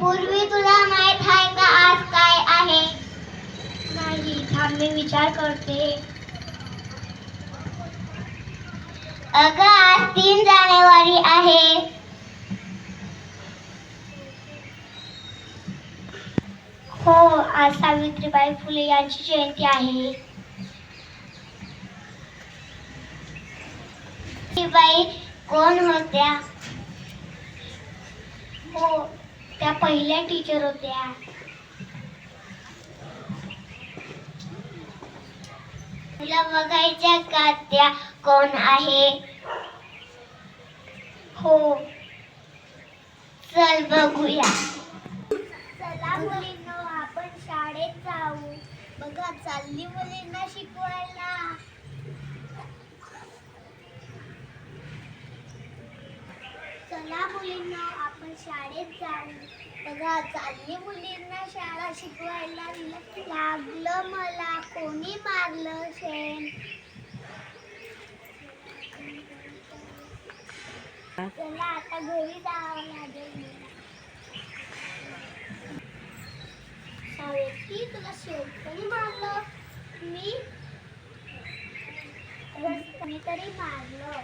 पूर्वी तुला माहीत आहे का आज काय आहे? नाही थांब मी विचार करते. अगं आज तीन जानेवारी आहे. हो आज सावित्रीबाई फुले यांची जयंती आहे. बाई कोण होत्या? हो पहिल्या टीचर होत्या. तुला बघायच्या का त्या? कोण आहे? हो. चल बघूया. चला मुलींना आपण शाळेत जाऊ. बघा चालली मुलींना शिकवायला. चला मुलींना आपण शाळेत जाऊ. बघा चालली मुलींना शाळा शिकवायला लागलं मला. कोणी मारलं शेण? चला आता घरी जावं लागेल सावित्री तुला शेण? मारलं? मी? कोणीतरी मारलं.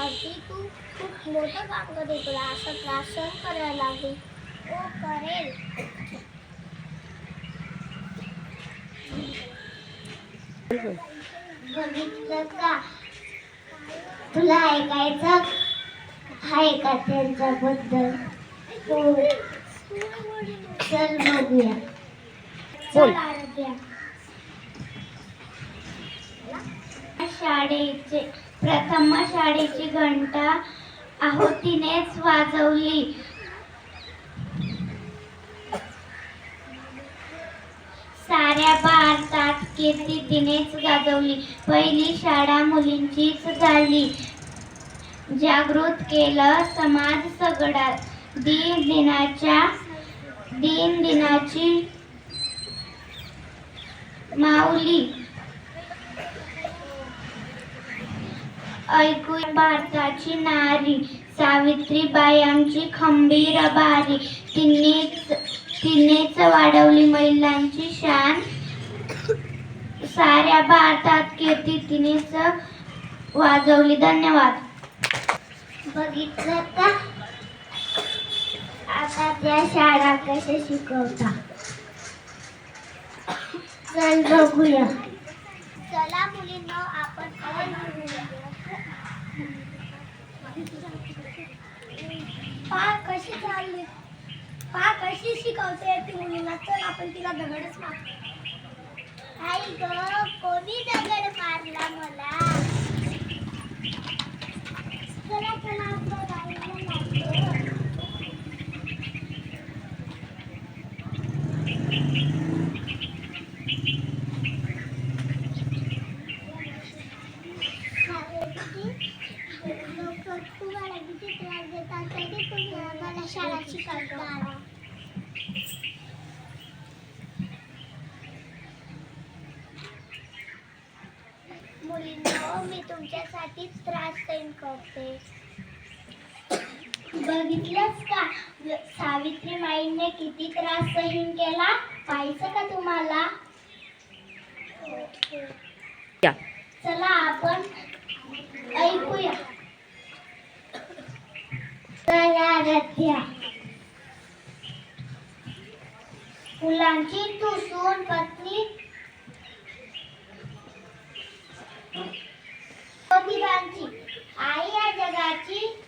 सावित्री तू खूप मोठं काम करते तुला. असं त्रास सहन करायला लागली ओ हो, करेल. बघितलं का? तुला ऐकायचं आहे का त्यांच्याबद्दल? हो. चल बघूया. चल आराध्या शाळेचे प्रथम शाळेची घंटा आहुतीनेच वाजवली. साऱ्या भारतात कीर्ती तिनेच गाजवली. पहिली शाळा मुलींचीच झाली. जागृत केलं समाज सगळा. दिन दिनाच्या दिन दिनाची माऊली ऐकू भारताची नारी सावित्रीबाई आमची खंबीर बारी तिनेच तिनेच वाढवली महिलांची शान. साऱ्या भारतात कीर्ती तिनेच वाजवली. धन्यवाद. बघितलं का? आता त्या शाळा कशा शिकवता? चल बघूया. चला मुलींना आपण पा कशी चालली? पा कशी शिकवते ती मुलीला? चल आपण तिला दगडच मारतो. आई ग कोणी दगड मारला मला? चला चला आपण आईला मारतो. लोक तुम्हाला किती त्रास देतात तरी तुम्ही आम्हाला शाळा शिकवता मी तुमच्यासाठी त्रास सहन करते. बघितलंच का? सावित्रीबाईंनी किती त्रास सहन केला? पाहिजे का तुम्हाला या. चला आपण ऐकूया चला रथ्या फुलांची तू सून पत्नी. प्रतिभांची आई या जगाची.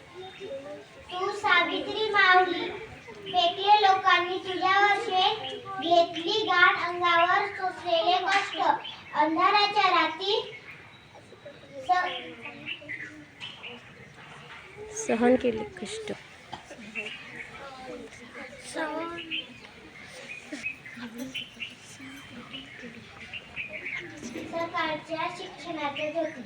तू सावित्री माऊली. फेकले लोकांनी तुझ्यावर शेत घेतली गाठ अंगावर सोसलेले कष्ट. अंधाराच्या रात्री स- सहन केले कष्ट. सरकारच्या शिक्षणाचे होते